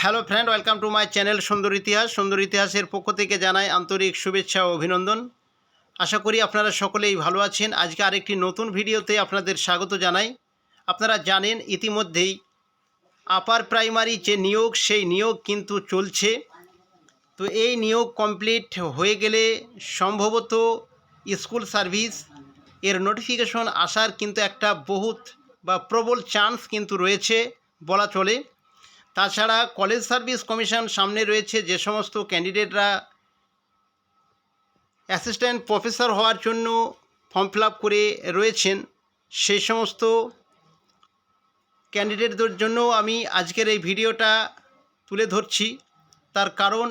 Hello friend welcome to my channel সুন্দর ইতিহাস সুন্দর ইতিহাসের পক্ষ থেকে জানাই আন্তরিক শুভেচ্ছা ও অভিনন্দন। আশা করি আপনারা সকলেই ভালো আছেন। আজকে আরেকটি নতুন ভিডিওতে আপনাদের স্বাগত জানাই। আপনারা জানেন, ইতিমধ্যেই আপার প্রাইমারি যে নিয়োগ, সেই নিয়োগ কিন্তু চলছে। তো এই নিয়োগ কমপ্লিট হয়ে গেলে সম্ভবত স্কুল সার্ভিস এর নোটিফিকেশন আসার কিন্তু একটা বহুত বা প্রবল চান্স কিন্তু রয়েছে বলা চলে। তাছাড়া কলেজ সার্ভিস কমিশন সামনে রয়েছে যে সমস্ত ক্যান্ডিডেটরা অ্যাসিস্ট্যান্ট প্রফেসর হওয়ার জন্য ফর্ম ফিল করে রয়েছেন সেই সমস্ত ক্যান্ডিডেটদের জন্য আমি আজকের এই ভিডিওটা তুলে ধরছি। তার কারণ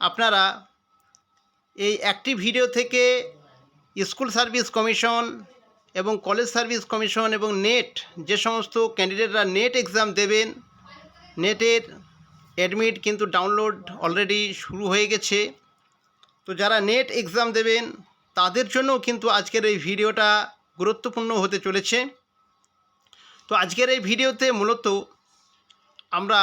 আপনারা এই একটি ভিডিও থেকে স্কুল সার্ভিস কমিশন এবং কলেজ সার্ভিস কমিশন এবং নেট যে সমস্ত ক্যান্ডিডেটরা নেট এক্সাম দেবেন নেটের অ্যাডমিট কিন্তু ডাউনলোড অলরেডি শুরু হয়ে গেছে। তো যারা নেট এক্সাম দেবেন, তাদের জন্যও কিন্তু আজকের এই ভিডিওটা গুরুত্বপূর্ণ হতে চলেছে। তো আজকের এই ভিডিওতে মূলত আমরা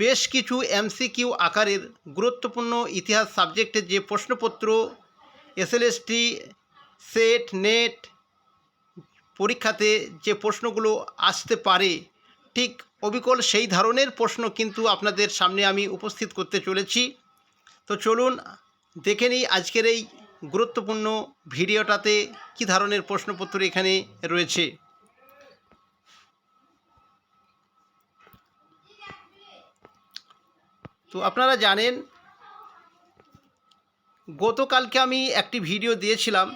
বেশ কিছু এমসিকিউ আকারের গুরুত্বপূর্ণ ইতিহাস সাবজেক্টের যে প্রশ্নপত্র এসএলএসটি সেট নেট পরীক্ষাতে যে প্রশ্নগুলো আসতে পারে ঠিক অবিকল সেই ধরনের প্রশ্ন কিন্তু আপনাদের সামনে আমি উপস্থিত করতে চলেছি। তো চলুন, দেখে নিই আজকের এই গুরুত্বপূর্ণ ভিডিওটাতে কি ধরনের প্রশ্নপত্র এখানে রয়েছে। তো আপনারা জানেন, গতকালকে আমি একটি ভিডিও দিয়েছিলাম।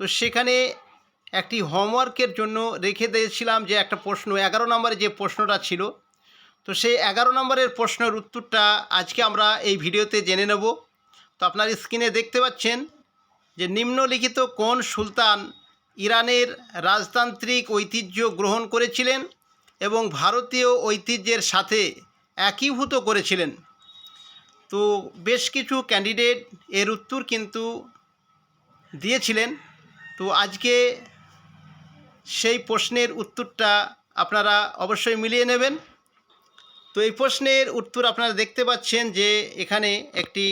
তো সেখানে একটি হোমওয়ার্কের জন্য রেখে দিয়েছিলাম যে একটা প্রশ্ন, এগারো নম্বরে যে প্রশ্নটা ছিল, তো সেই এগারো নম্বরের প্রশ্নের উত্তরটা আজকে আমরা এই ভিডিওতে জেনে নেব। তো আপনার স্ক্রিনে দেখতে পাচ্ছেন যে নিম্নলিখিত কোন সুলতান ইরানের রাজতান্ত্রিক ঐতিহ্য গ্রহণ করেছিলেন এবং ভারতীয় ঐতিহ্যের সাথে একীভূত করেছিলেন। তো বেশ কিছু ক্যান্ডিডেট এর উত্তর কিন্তু দিয়েছিলেন। তো আজকে সেই প্রশ্নের উত্তরটা আপনারা অবশ্যই মিলিয়ে নেবেন। তো এই প্রশ্নের উত্তর আপনারা দেখতে পাচ্ছেন যে এখানে একটি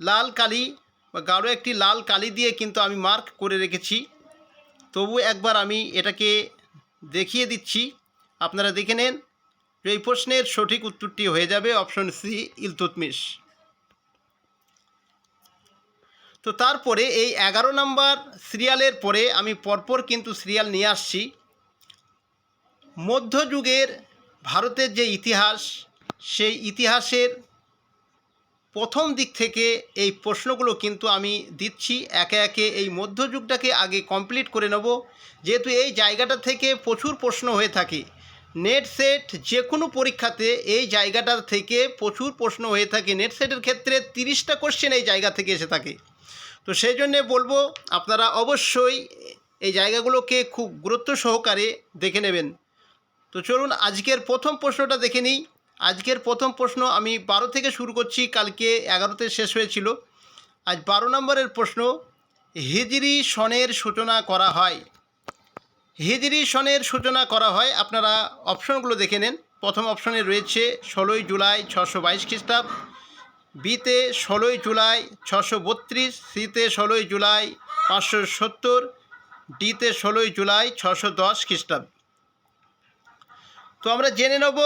লাল কালি বা গাঢ় একটি লাল কালি দিয়ে কিন্তু আমি মার্ক করে রেখেছি। তবু একবার আমি এটাকে দেখিয়ে দিচ্ছি। আপনারা দেখে নেন এই প্রশ্নের সঠিক উত্তরটি হয়ে যাবে অপশন সি ইলতুতমিশ। তো তারপরে এই এগারো নম্বর সিরিয়ালের পরে আমি পরপর কিন্তু সিরিয়াল নিয়ে আসছি। মধ্যযুগের ভারতের যে ইতিহাস, সেই ইতিহাসের প্রথম দিক থেকে এই প্রশ্নগুলো কিন্তু আমি দিচ্ছি। একে একে এই মধ্যযুগটাকে আগে কমপ্লিট করে নেব। যেহেতু এই জায়গাটা থেকে প্রচুর প্রশ্ন হয়ে থাকে। নেট সেট যে কোনো পরীক্ষাতে এই জায়গাটা থেকে প্রচুর প্রশ্ন হয়ে থাকে। নেট সেটের ক্ষেত্রে তিরিশটা কোশ্চেন এই জায়গা থেকে এসে থাকে। তো সেই জন্যে বলব আপনারা অবশ্যই এই জায়গাগুলোকে খুব গুরুত্ব সহকারে দেখে নেবেন। তো চলুন আজকের প্রথম প্রশ্নটা দেখে নিই। আজকের প্রথম প্রশ্ন আমি বারো থেকে শুরু করছি, কালকে এগারোতে শেষ হয়েছিল। আজ বারো নম্বরের প্রশ্ন, হিজরি সনের সূচনা করা হয়। হিজরি সনের সূচনা করা হয়, আপনারা অপশনগুলো দেখে নেন। প্রথম অপশনে রয়েছে ষোলোই জুলাই ছশো বাইশ খ্রিস্টাব্দ। বিতে ষোলোই জুলাই ছশো বত্রিশ, সিতে ষোলোই জুলাই পাঁচশো সত্তর, ডিতে ষোলোই জুলাই ছশো দশ খ্রিস্টাব্দ। তো আমরা জেনে নেব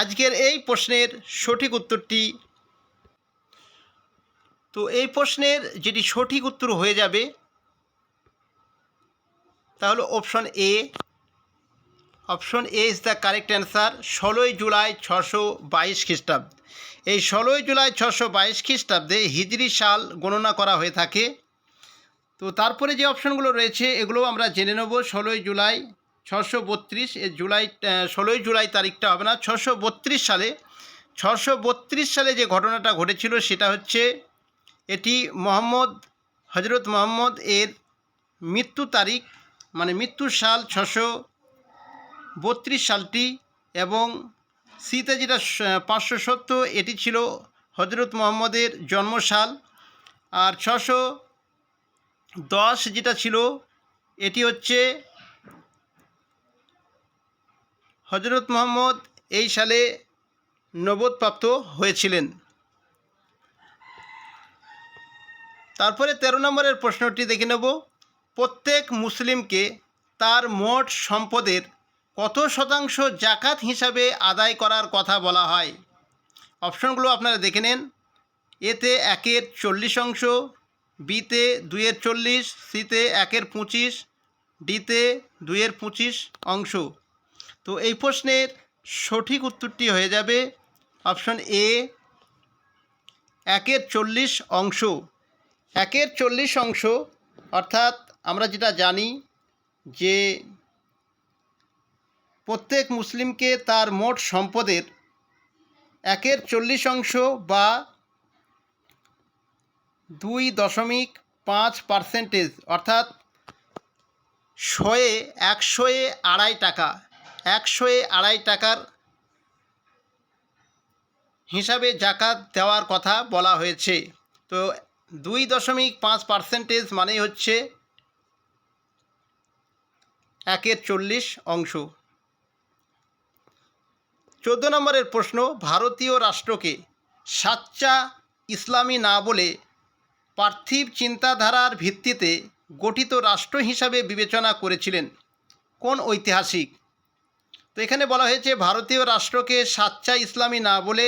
আজকের এই প্রশ্নের সঠিক উত্তরটি। তো এই প্রশ্নের যেটি সঠিক উত্তর হয়ে যাবে তাহলে option A option A is the correct answer, ষোলোই জুলাই ছশো বাইশ খ্রিস্টাব্দ। এই ষোলোই জুলাই ছশো বাইশ খ্রিস্টাব্দে হিজরি সাল গণনা করা হয়ে থাকে। তো তারপরে যে অপশনগুলো রয়েছে এগুলো আমরা জেনে নেব। ষোলোই জুলাই ছশো বত্রিশ, এ জুলাই ষোলোই জুলাই তারিখটা হবে না, ছশো বত্রিশ সালে। ছশো বত্রিশ সালে যে ঘটনাটা ঘটেছিল, সেটা হচ্ছে এটি মোহাম্মদ হজরত মোহাম্মদ এর মৃত্যু তারিখ মানে মৃত্যুর সাল ছশো বত্রিশ সালটি এবং সিতে যেটা পাঁচশো সত্তর, এটি ছিল হজরত মোহাম্মদের জন্মসাল। আর ছশো দশ যেটা ছিল, এটি হচ্ছে হজরত মোহাম্মদ এই সালে নবোদপ্রাপ্ত হয়েছিলেন। তারপরে তেরো নম্বরের প্রশ্নটি দেখে নেব। প্রত্যেক মুসলিমকে তার মোট সম্পদের কত শতাংশ জাকাত হিসাবে আদায় করার কথা বলা হয়? অপশনগুলো আপনারা দেখে নেন। এতে একের চল্লিশ অংশ বিতে দুইয়ের চল্লিশ সিতে একের পঁচিশ ডিতে দুইয়ের পঁচিশ অংশ। তো এই প্রশ্নের সঠিক উত্তরটি হয়ে যাবে অপশন এ, একের চল্লিশ অংশ। একের চল্লিশ অংশ, অর্থাৎ আমরা যেটা জানি যে প্রত্যেক মুসলিমকে তার মোট সম্পদের একের চল্লিশ অংশ বা দুই দশমিক পাঁচ পার্সেন্টেজ, অর্থাৎ শয়ে একশোয়ে আড়াই টাকা, একশোয়ে আড়াই টাকার হিসাবে জাকাত দেওয়ার কথা বলা হয়েছে। তো দুই দশমিক পাঁচ পার্সেন্টেজ মানেই হচ্ছে একের চল্লিশ অংশ। চোদ্দ নম্বরের প্রশ্ন, ভারতীয় রাষ্ট্রকে সাচ্চা ইসলামী না বলে পার্থিব চিন্তাধারার ভিত্তিতে গঠিত রাষ্ট্র হিসাবে বিবেচনা করেছিলেন। কোন ঐতিহাসিক? তো এখানে বলা হয়েছে, ভারতীয় রাষ্ট্রকে সাচ্চা ইসলামী না বলে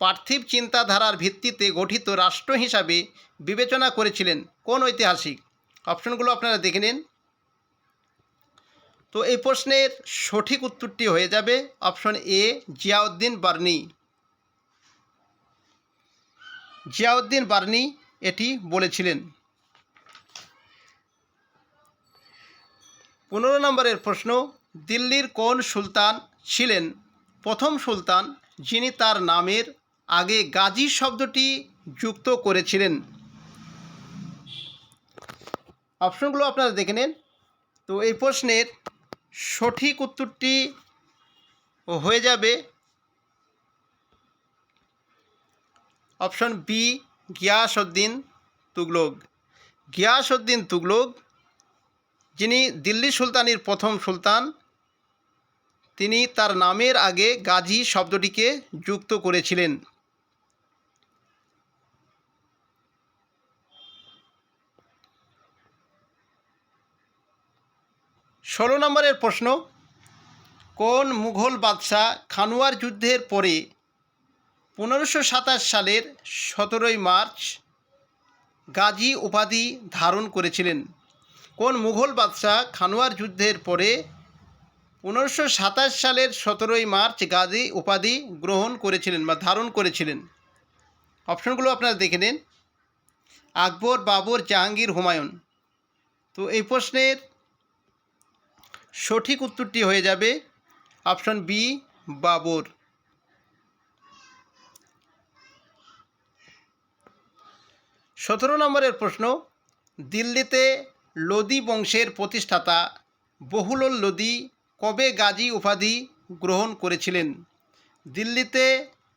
পার্থিব চিন্তাধারার ভিত্তিতে গঠিত রাষ্ট্র হিসাবে বিবেচনা করেছিলেন। কোন ঐতিহাসিক? অপশনগুলো আপনারা দেখে নিন। তো এই প্রশ্নের সঠিক উত্তরটি হয়ে যাবে অপশন এ, জিয়াউদ্দিন বার্নি। জিয়াউদ্দিন বার্নি এটি বলেছিলেন। পনেরো নম্বরের প্রশ্ন, দিল্লির কোন সুলতান ছিলেন? প্রথম সুলতান যিনি তার নামের আগে গাজী শব্দটি যুক্ত করেছিলেন। অপশনগুলো আপনারা দেখে নেন। তো এই প্রশ্নের সঠিক উত্তরটি হয়ে যাবে অপশন বি, গিয়াসউদ্দিন তুগলক। গিয়াসউদ্দিন তুগলক, যিনি দিল্লি সুলতানির প্রথম সুলতান, তিনি তার নামের আগে গাজী শব্দটিকে যুক্ত করেছিলেন। ষোলো নম্বরের প্রশ্ন, কোন মুঘল বাদশাহ খানুয়ার যুদ্ধের পরে পনেরোশো সাতাশ সালের সতেরোই মার্চ গাজী উপাধি ধারণ করেছিলেন? কোন মুঘল বাদশাহ খানুয়ার যুদ্ধের পরে পনেরোশো সাতাশ সালের সতেরোই মার্চ গাজী উপাধি গ্রহণ করেছিলেন বা ধারণ করেছিলেন? অপশনগুলো আপনারা দেখে নিন। আকবর, বাবর, জাহাঙ্গীর, হুমায়ুন। তো এই প্রশ্নের সঠিক উত্তরটি হয়ে যাবে অপশন বি, বাবর। সতেরো নম্বরের প্রশ্ন, দিল্লিতে লোদি বংশের প্রতিষ্ঠাতা বহুলল লোদি কবে গাজী উপাধি গ্রহণ করেছিলেন? দিল্লিতে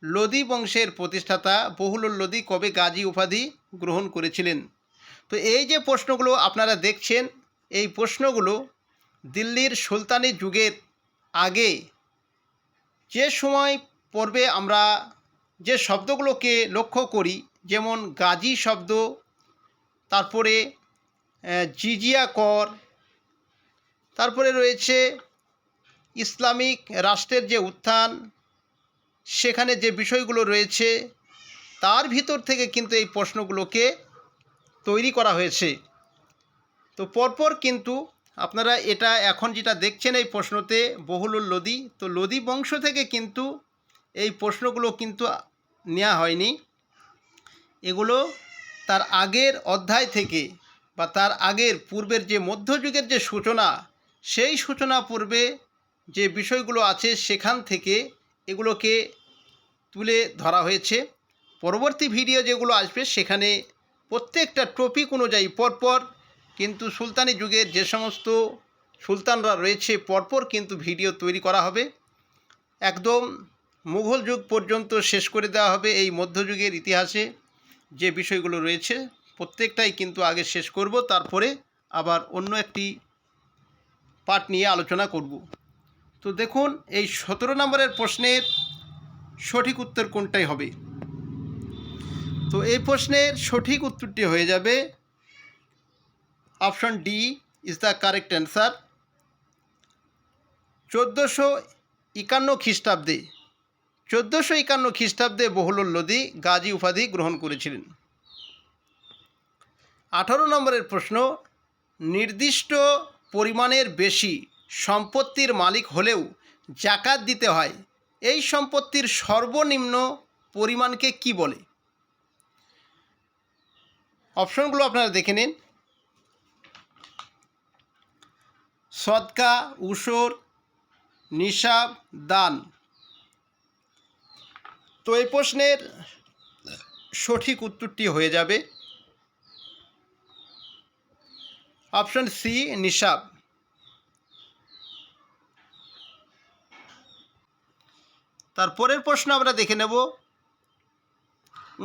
লোদি বংশের প্রতিষ্ঠাতা বহুলল লোদি কবে গাজী উপাধি গ্রহণ করেছিলেন? তো এই যে প্রশ্নগুলো আপনারা দেখছেন, এই প্রশ্নগুলো দিল্লির সুলতানি যুগের আগে যে সময় পর্বে আমরা যে শব্দগুলোকে লক্ষ্য করি, যেমন গাজী শব্দ, তারপরে জিজিয়া কর, তারপরে রয়েছে ইসলামিক রাষ্ট্রের যে উত্থান, সেখানে যে বিষয়গুলো রয়েছে, তার ভিতর থেকে কিন্তু এই প্রশ্নগুলোকে তৈরি করা হয়েছে। তো পরপর কিন্তু আপনারা এটা এখন যেটা দেখছেন এই প্রশ্নতে বহুলুল লোদি, তো লোদি বংশ থেকে কিন্তু এই প্রশ্নগুলো কিন্তু নেওয়া হয়নি। এগুলো তার আগের অধ্যায় থেকে বা তার আগের পূর্বের যে মধ্যযুগের যে সূচনা, সেই সূচনা পূর্বে যে বিষয়গুলো আছে সেখান থেকে এগুলোকে তুলে ধরা হয়েছে। পরবর্তী ভিডিও যেগুলো আসবে সেখানে প্রত্যেকটা টপিক অনুযায়ী পরপর কিন্তু সুলতানি যুগের যে সমস্ত সুলতানরা রয়েছে, পরপর কিন্তু ভিডিও তৈরি করা হবে। একদম মুঘল যুগ পর্যন্ত শেষ করে দেওয়া হবে এই মধ্যযুগের ইতিহাসে যে বিষয়গুলো রয়েছে। প্রত্যেকটাই কিন্তু আগে শেষ করব, তারপরে আবার অন্য একটি পাঠ নিয়ে আলোচনা করব। তো দেখুন, এই সতেরো নম্বরের প্রশ্নের সঠিক উত্তর কোনটাই হবে? তো এই প্রশ্নের সঠিক উত্তরটি হয়ে যাবে option D is the correct answer. চোদ্দোশো একান্ন খ্রিস্টাব্দে, চোদ্দোশো একান্ন খ্রিস্টাব্দে বহুলুল লোদি গাজী উপাধি গ্রহণ করেছিলেন। আঠারো নম্বরের প্রশ্ন, নির্দিষ্ট পরিমাণের বেশি সম্পত্তির মালিক হলেও জাকাত দিতে হয়, এই সম্পত্তির সর্বনিম্ন পরিমাণকে কি বলে? অপশনগুলো আপনারা দেখে নিন। সদকা, উসর নিসাব দান। তো এই প্রশ্নের সঠিক উত্তরটি হয়ে যাবে। অপশন সি নিসাব তারপরের প্রশ্ন আমরা দেখে নেব।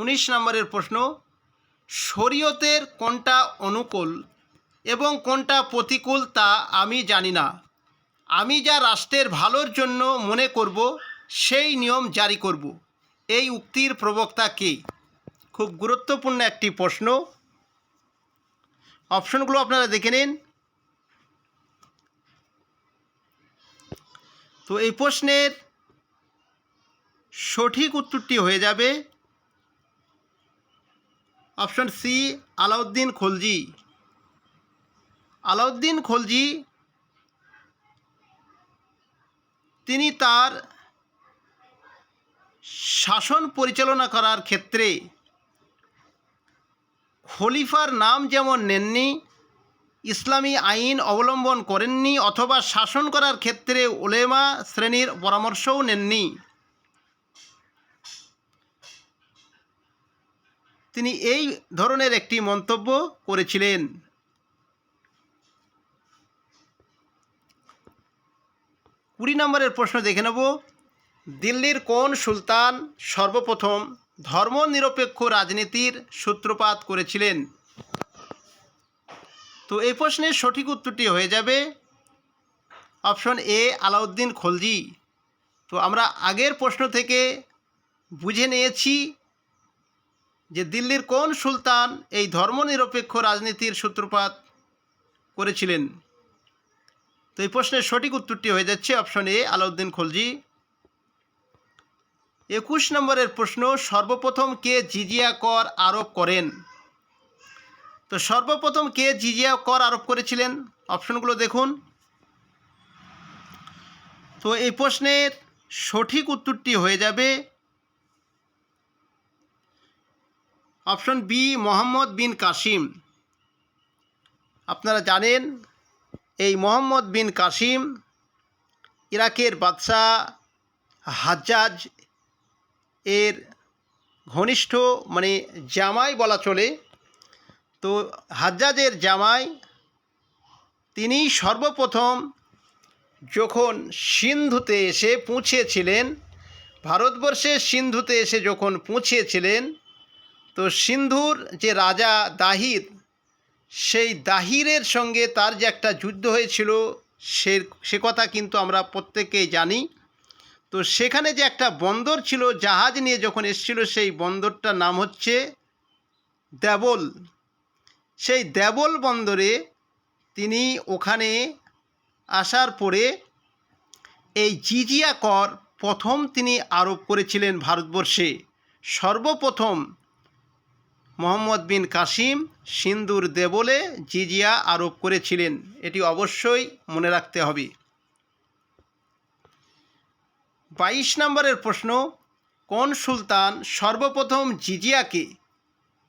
উনিশ নম্বরের প্রশ্ন, শরীয়তের কোনটা অনুকূল? এবং কোনটা প্রতিকূল তা আমি জানি না। আমি যা রাষ্ট্রের ভালোর জন্য মনে করব, সেই নিয়ম জারি করব। এই উক্তির প্রবক্তা কে? খুব গুরুত্বপূর্ণ একটি প্রশ্ন। অপশনগুলো আপনারা দেখে নিন। তো এই প্রশ্নের সঠিক উত্তরটি হয়ে যাবে। Option C, Alauddin Khalji. Alauddin Khalji, তিনি তার শাসন পরিচালনা করার ক্ষেত্রে খলিফার নাম যেমন নেননি, ইসলামী আইন অবলম্বন করেননি অথবা শাসন করার ক্ষেত্রে ওলেমা শ্রেণির পরামর্শও নেননি। তিনি এই ধরনের একটি মন্তব্য করেছিলেন। কুড়ি নম্বরের প্রশ্ন দেখে নেব। দিল্লির কোন সুলতান সর্বপ্রথম ধর্মনিরপেক্ষ রাজনীতির সূত্রপাত করেছিলেন? তো এই প্রশ্নের সঠিক উত্তরটি হয়ে যাবে অপশন এ, আলাউদ্দিন খলজি। তো আমরা আগের প্রশ্ন থেকে বুঝে নিয়েছি যে দিল্লির কোন সুলতান এই ধর্মনিরপেক্ষ রাজনীতির সূত্রপাত করেছিলেন। তো এই প্রশ্নের সঠিক উত্তরটি হয়ে যাচ্ছে অপশন এ, আলাউদ্দিন খলজি। একুশ নম্বরের প্রশ্ন, সর্বপ্রথম কে জিজিয়া কর আরোপ করেন? তো সর্বপ্রথম কে জিজিয়া কর আরোপ করেছিলেন? অপশনগুলো দেখুন। তো এই প্রশ্নের সঠিক উত্তরটি হয়ে যাবে অপশন বি, মোহাম্মদ বিন কাসিম। আপনারা জানেন এই মোহাম্মদ বিন কাসিম, ইরাকের বাদশাহ হাজ্জাজ এর ঘনিষ্ঠ মানে জামাই বলা চলে। তো হাজ্জাজের জামাই, তিনি সর্বপ্রথম যখন সিন্ধুতে এসে পৌঁছেছিলেন, ভারতবর্ষের সিন্ধুতে এসে যখন পৌঁছেছিলেন, তো সিন্ধুর যে রাজা দাহির সেই দাহিরের সঙ্গে তার যে একটা যুদ্ধ হয়েছিল, সে সে কথা কিন্তু আমরা প্রত্যেকেই জানি। তো সেখানে যে একটা বন্দর ছিল, জাহাজ নিয়ে যখন এসেছিল, সেই বন্দরটার নাম হচ্ছে দেবল। সেই দেবল বন্দরে তিনি ওখানে আসার পরে এই জিজিয়া কর প্রথম তিনি আরোপ করেছিলেন ভারতবর্ষে। সর্বপ্রথম মোহাম্মদ বিন কাসিম সিন্দুর দেবলে জিজিয়া আরোপ করেছিলেন। এটি অবশ্যই মনে রাখতে হবে। বাইশ নম্বরের প্রশ্ন, কোন সুলতান সর্বপ্রথম জিজিয়াকে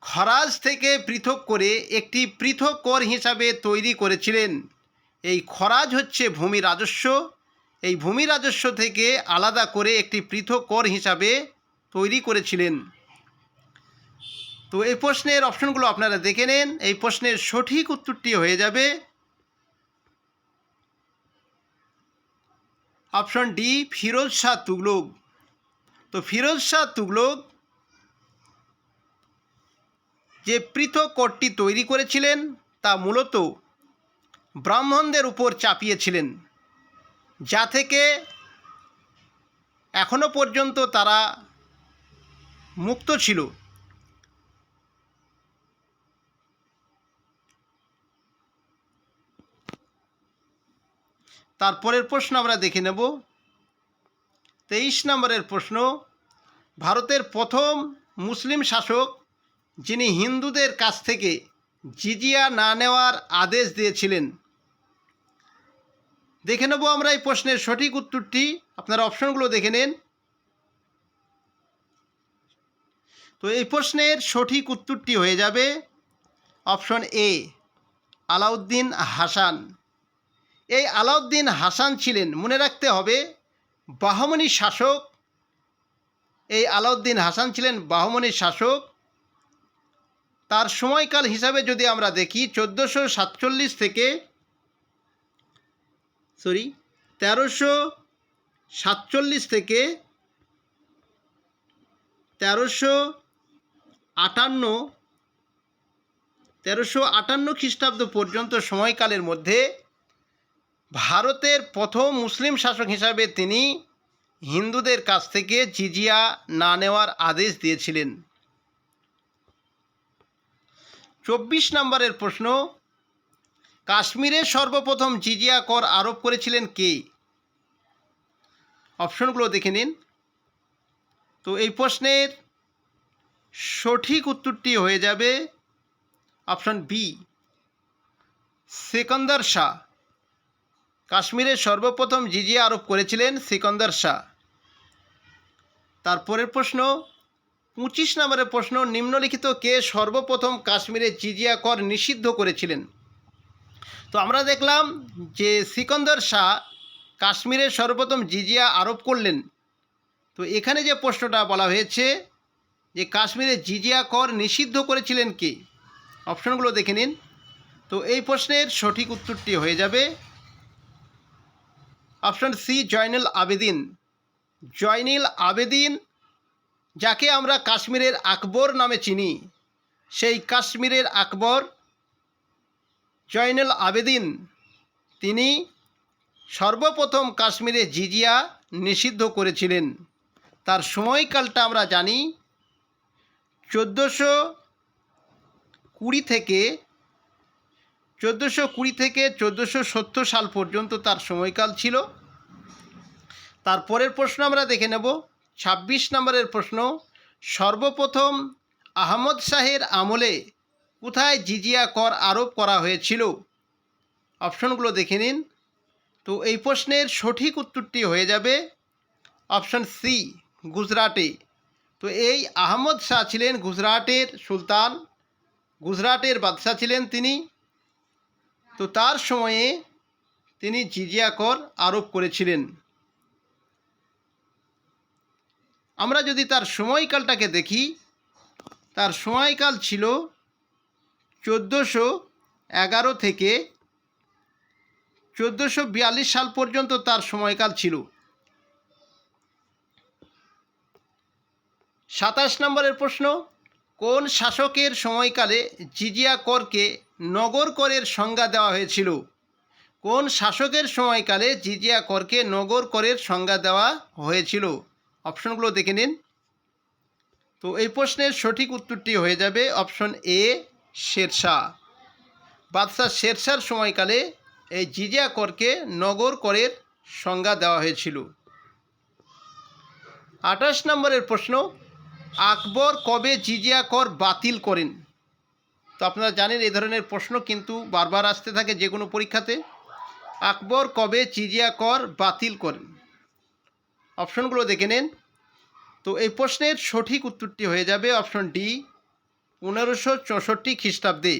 খরাজ থেকে পৃথক করে একটি পৃথক কর হিসাবে তৈরি করেছিলেন? এই খরাজ হচ্ছে ভূমি রাজস্ব। এই ভূমি রাজস্ব থেকে আলাদা করে একটি পৃথক কর হিসাবে তৈরি করেছিলেন। তো এই প্রশ্নের অপশনগুলো আপনারা দেখে নেন। এই প্রশ্নের সঠিক উত্তরটি হয়ে যাবে। Option D, Firoz Shah Tughlaq. তো ফিরোজ শাহ তুগলক যে পৃথক করটি তৈরি করেছিলেন, তা মূলত ব্রাহ্মণদের উপর চাপিয়েছিলেন, যা থেকে এখনও পর্যন্ত তারা মুক্ত ছিল। তারপরের প্রশ্ন আমরা দেখে নেব। তেইশ নম্বরের প্রশ্ন, ভারতের প্রথম মুসলিম শাসক যিনি হিন্দুদের কাছ থেকে জিজিয়া না নেওয়ার আদেশ দিয়েছিলেন। দেখে নেব আমরা এই প্রশ্নের সঠিক উত্তরটি। আপনারা অপশনগুলো দেখে নেন। তো এই প্রশ্নের সঠিক উত্তরটি হয়ে যাবে অপশন এ, আলাউদ্দিন হাসান। এই আলাউদ্দিন হাসান ছিলেন, মনে রাখতে হবে বাহমনি শাসক। এই আলাউদ্দিন হাসান ছিলেন বাহমনি শাসক। তার সময়কাল হিসাবে যদি আমরা দেখি, চোদ্দোশো সাতচল্লিশ থেকে সরি তেরোশো সাতচল্লিশ থেকে, তেরোশো আটান্ন তেরোশো আটান্ন খ্রিস্টাব্দ পর্যন্ত সময়কালের মধ্যে ভারতের প্রথম মুসলিম শাসক হিসাবে তিনি হিন্দুদের কাছ থেকে জিজিয়া না নেওয়ার আদেশ দিয়েছিলেন। চব্বিশ নম্বরের প্রশ্ন, কাশ্মীরে সর্বপ্রথম জিজিয়া কর আরোপ করেছিলেন কে? অপশনগুলো দেখে নিন। তো এই প্রশ্নের সঠিক উত্তরটি হয়ে যাবে অপশন বি, সেকন্দর শাহ। কাশ্মীরে সর্বপ্রথম জিজিয়া আরোপ করেছিলেন সিকন্দর শাহ। তারপরের প্রশ্ন, পঁচিশ নম্বরের প্রশ্ন, নিম্নলিখিত কে সর্বপ্রথম কাশ্মীরে জিজিয়া কর নিষিদ্ধ করেছিলেন? তো আমরা দেখলাম যে সিকন্দর শাহ কাশ্মীরে সর্বপ্রথম জিজিয়া আরোপ করলেন। তো এখানে যে প্রশ্নটা বলা হয়েছে যে কাশ্মীরে জিজিয়া কর নিষিদ্ধ করেছিলেন কে? অপশনগুলো দেখে নিন। তো এই প্রশ্নের সঠিক উত্তরটি হয়ে যাবে অপশন সি, জয়নুল আবেদিন। জয়নুল আবেদিন, যাকে আমরা কাশ্মীরের আকবর নামে চিনি। সেই কাশ্মীরের আকবর জয়নুল আবেদিন। তিনি সর্বপ্রথম কাশ্মীরে জিজিয়া নিষিদ্ধ করেছিলেন। তার সময়কালটা আমরা জানি চোদ্দোশো কুড়ি থেকে চোদ্দোশো কুড়ি থেকে চোদ্দোশো সত্তর সাল পর্যন্ত তার সময়কাল ছিল। তারপরের প্রশ্ন আমরা দেখে নেব। ছাব্বিশ নম্বরের প্রশ্ন, সর্বপ্রথম আহমদ শাহের আমলে কোথায় জিজিয়া কর আরোপ করা হয়েছিল? অপশনগুলো দেখে নিন। তো এই প্রশ্নের সঠিক উত্তরটি হয়ে যাবে অপশন সি, গুজরাটে। তো এই আহমদ শাহ ছিলেন গুজরাটের সুলতান। গুজরাটের বাদশাহ ছিলেন তিনি। তো তার সময়ে তিনি জিজিয়া কর আরোপ করেছিলেন। আমরা যদি তার সময়কালটাকে দেখি, তার সময়কাল ছিল চোদ্দোশো এগারো থেকে চোদ্দোশো বিয়াল্লিশ সাল পর্যন্ত তার সময়কাল ছিল। সাতাশ নম্বরের প্রশ্ন, কোন শাসকের সময়কালে জিজিয়া করকে নগর করের সংজ্ঞা দেওয়া হয়েছিল। কোন শাসকের সময়কালে জিজিয়া করকে নগর করের সংজ্ঞা দেওয়া হয়েছিল? অপশনগুলো দেখে নিন। তো এই প্রশ্নের সঠিক উত্তরটি হয়ে যাবে অপশন এ, শেরশাহ। বাদশাহ শেরশার সময়কালে এই জিজিয়া করকে নগর করের সংজ্ঞা দেওয়া হয়েছিল। আঠাশ নম্বরের প্রশ্ন, আকবর কবে জিজিয়া কর বাতিল করেন? তো আপনারা জানেন এই ধরনের প্রশ্ন কিন্তু বারবার আসতে থাকে যে কোনো পরীক্ষাতে। আকবর কবে জিজিয়া কর বাতিল করেন? অপশনগুলো দেখে নেন। তো এই প্রশ্নের সঠিক উত্তরটি হয়ে যাবে অপশন ডি, পনেরোশো চৌষট্টি খ্রিস্টাব্দে।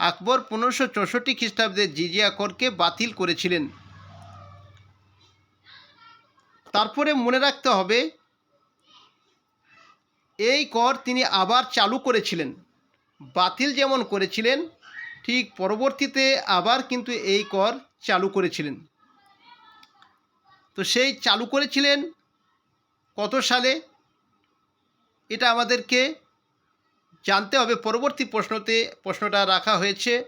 আকবর পনেরোশো চৌষট্টি খ্রিস্টাব্দে জিজিয়া করকে বাতিল করেছিলেন। তারপরে মনে রাখতে হবে, এই কর তিনি আবার চালু করেছিলেন। বাতিল যেমন করেছিলেন, ঠিক পরবর্তীতে আবার কিন্তু এই কর চালু করেছিলেন। তো সেই চালু করেছিলেন কত সালে? এটা আমাদেরকে জানতে হবে। পরবর্তী প্রশ্নতে, প্রশ্নটা রাখা হয়েছে।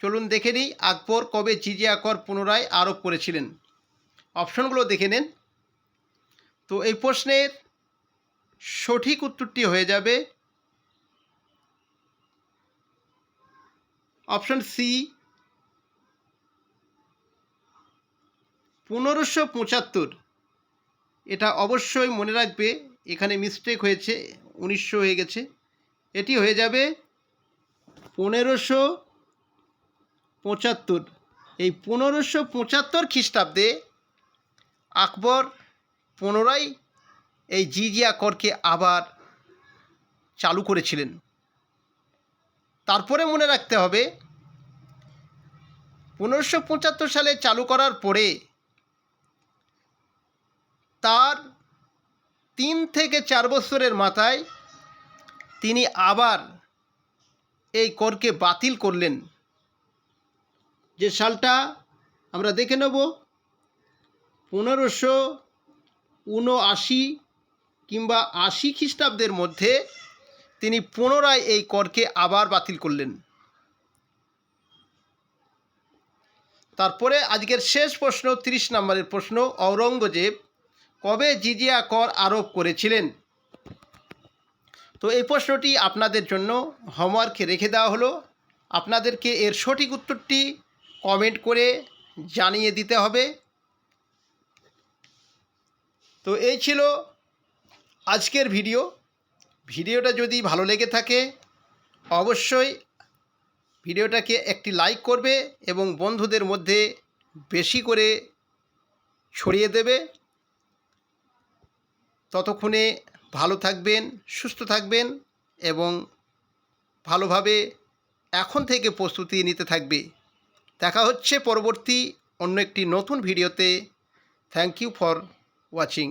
চলুন দেখে নিই, আকবর কবে জিজিয়া কর পুনরায় আরোপ করেছিলেন? অপশনগুলো দেখে নেন। তো এই প্রশ্নের সঠিক উত্তরটি হয়ে যাবে অপশন সি। পনেরোশো পঁচাত্তর। এটা অবশ্যই মনে রাখবে, এখানে মিস্টেক হয়েছে, উনিশশো হয়ে গেছে। এটি হয়ে যাবে পনেরোশো পঁচাত্তর। এই পনেরোশো পঁচাত্তর খ্রিস্টাব্দে আকবর পুনরায় এই জিজিয়া করকে আবার চালু করেছিলেন। তারপরে মনে রাখতে হবে, পনেরোশো পঁচাত্তর সালে চালু করার পরে তার তিন থেকে চার বছরের মাথায় তিনি আবার এই করকে বাতিল করলেন। যে সালটা আমরা দেখে নেব, পনেরোশো উনআশি কিংবা আশি খ্রিস্টাব্দের মধ্যে তিনি পুনরায় এই করকে আবার বাতিল করলেন। তারপরে আজকের শেষ প্রশ্ন, তিরিশ নম্বরের প্রশ্ন, ঔরঙ্গজেব কবে জিজিয়া কর আরোপ করেছিলেন? তো এই প্রশ্নটি আপনাদের জন্য হোমওয়ার্কে রেখে দেওয়া হলো। আপনাদেরকে এর সঠিক উত্তরটি কমেন্ট করে জানিয়ে দিতে হবে। তো এই ছিল আজকের ভিডিও ভিডিওটা যদি ভালো লেগে থাকে, অবশ্যই ভিডিওটাকে একটি লাইক করবে এবং বন্ধুদের মধ্যে বেশি করে ছড়িয়ে দেবে। ততক্ষণে ভালো থাকবেন, সুস্থ থাকবেন এবং ভালোভাবে এখন থেকে প্রস্তুতি নিতে থাকবে। দেখা হচ্ছে পরবর্তী অন্য একটি নতুন ভিডিওতে। Thank you for watching